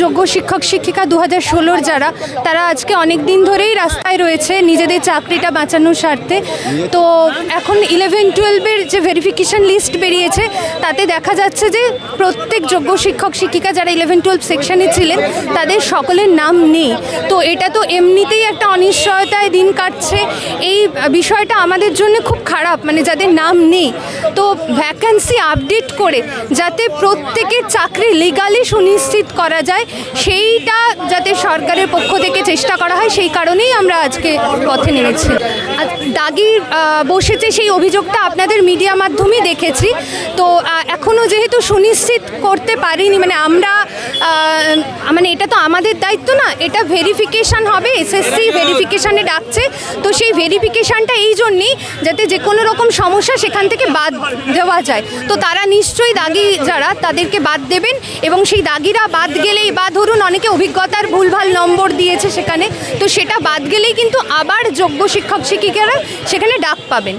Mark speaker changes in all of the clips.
Speaker 1: যোগ্য শিক্ষক শিক্ষিকা দু হাজার ষোলোর যারা তারা আজকে অনেক দিন ধরেই রাস্তায় রয়েছে, নিজেদের চাকরিটা বাঁচানোর স্বার্থে। তো এখন ইলেভেন টুয়েলভের যে ভেরিফিকেশন লিস্ট বেরিয়েছে, তাতে দেখা যাচ্ছে যে প্রত্যেক যোগ্য শিক্ষক, শিক্ষিকা যারা ইলেভেন টুয়েলভ সেকশনে ছিলেন, তাদের সকলের নাম নেই। তো এটা তো এমনিতেই একটা অনিশ্চয়তায় দিন কাটছে। এই বিষয়টা আমাদের জন্য খুব খারাপ মানে যাদের নাম নেই। তো ভ্যাকেন্সি আপডেট করে যাতে প্রত্যেকের চাকরি লিগালি সুনিশ্চিত করা যায়, সেইটা যাতে সরকারের পক্ষ থেকে চেষ্টা করা হয়, সেই কারণেই আমরা আজকে পথে নেমেছি। দাগি বসেছে সেই অভিযোগটা আপনাদের মিডিয়া মাধ্যমেই দেখেছি। তো এখনও যেহেতু সুনিশ্চিত করতে পারিনি মানে আমরা মানে এটা তো আমাদের দায়িত্ব না, এটা ভেরিফিকেশান হবে এসএসসি ভেরিফিকেশানে ডাকছে। তো সেই ভেরিফিকেশানটা এই জন্যেই যাতে যে কোনো রকম সমস্যা সেখান থেকে বাদ দেওয়া যায়। তো তারা নিশ্চয়ই দাগি যারা, তাদেরকে বাদ দেবেন এবং সেই দাগিরা বাদ গেলেই বা ধরুন অনেকে অভিজ্ঞতার ভুলভাল নম্বর দিয়েছে সেখানে, তো সেটা বাদ গেলেই কিন্তু আবার যোগ্য শিক্ষক শিক্ষিকারা সেখানে ডাক পাবেন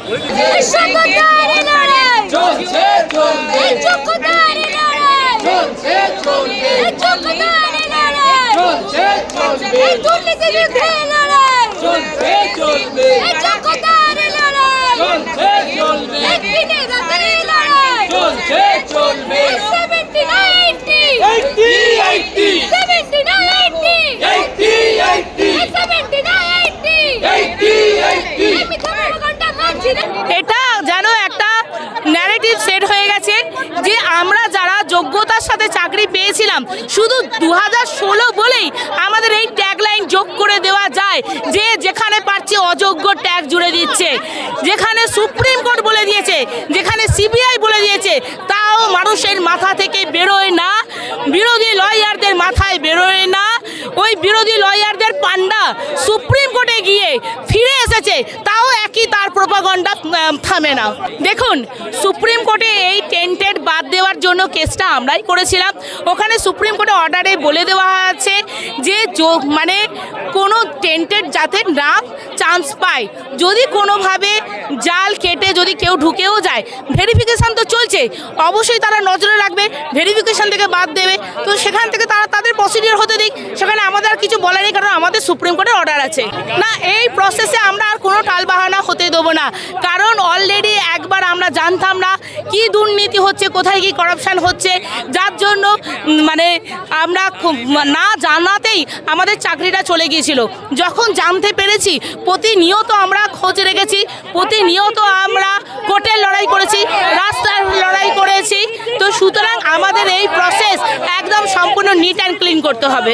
Speaker 2: চলবে চলবে
Speaker 3: এই যোগ্যতার লড়াই
Speaker 2: চলছে চলবে
Speaker 3: এই দুর্নীতি বিরুদ্ধে লড়াই
Speaker 2: চলছে চলবে
Speaker 3: এই যোগ্যতার লড়াই
Speaker 2: চলছে চলবে
Speaker 3: এই দিনে রাতের লড়াই
Speaker 2: চলছে চলবে
Speaker 3: seventy ninety
Speaker 2: eighty eighty
Speaker 3: seventy ninety
Speaker 2: eighty eighty
Speaker 3: seventy ninety
Speaker 2: eighty eighty
Speaker 3: আমি ধর্মঘণ্টা মানছি না
Speaker 4: এটা যেন একটা ন্যারেটিভ সেট হয়ে গেছে যে আমরা যারা যোগ্যতার সাথে চাকরি পেয়েছিলাম, শুধু দু হাজার ষোলো বলেই আমাদের এই ট্যাগলাইন যোগ করে দেওয়া যায় যে যেখানে পারছে অযোগ্য ট্যাগ জুড়ে দিচ্ছে। যেখানে সুপ্রিম কোর্ট বলে দিয়েছে, যেখানে সিবিআই বলে দিয়েছে, তাও মানুষের মাথা থেকে বেরোয় না। বিরোধী লয়ারদের মাথায় বেরোয় না। ওই বিরোধী লয়ারদের পান্ডা সুপ্রিম কোর্টে গিয়ে ফিরে এসেছে তাও একই তার থামে না। দেখুন, সুপ্রিম কোর্টে এই টেন্টেড বাদ দেওয়ার জন্য কেসটা আমরাই করেছিলাম। ওখানে সুপ্রিম কোর্টে অর্ডারে বলে দেওয়া আছে যো- মানে কোনো টেন্টেড যাতে না চান্স পায়। যদি কোনোভাবে জাল কেটে যদি কেউ ঢুকেও যায় ভেরিফিকেশান তো চলছে। অবশ্যই তারা নজরে রাখবে ভেরিফিকেশান থেকে বাদ দেবে। তো সেখান থেকে তারা তাদের প্রসিডিওর হতে দিক, সেখানে আমাদের আর কিছু বলার নেই কারণ আমাদের সুপ্রিম কোর্টের অর্ডার আছে। না, এই প্রসেসে আমরা আর কোনো টালবাহানা হতে দেবো না। কারণ অলরেডি একবার আমরা জানতাম না কি দুর্নীতি হচ্ছে, কোথায় কি করাপশন হচ্ছে। যার জন্য মানে আমরা না জানাতেই আমাদের চাকরিটা চলে গিয়েছিল। যখন জানতে পেরেছি, প্রতিনিয়ত আমরা খোঁজ রেখেছি, প্রতিনিয়ত আমরা কোর্টের লড়াই করেছি, রাস্তার লড়াই করেছি তো সুতরাং আমাদের এই প্রসেস একদম সম্পূর্ণ নিট অ্যান্ড ক্লিন করতে হবে।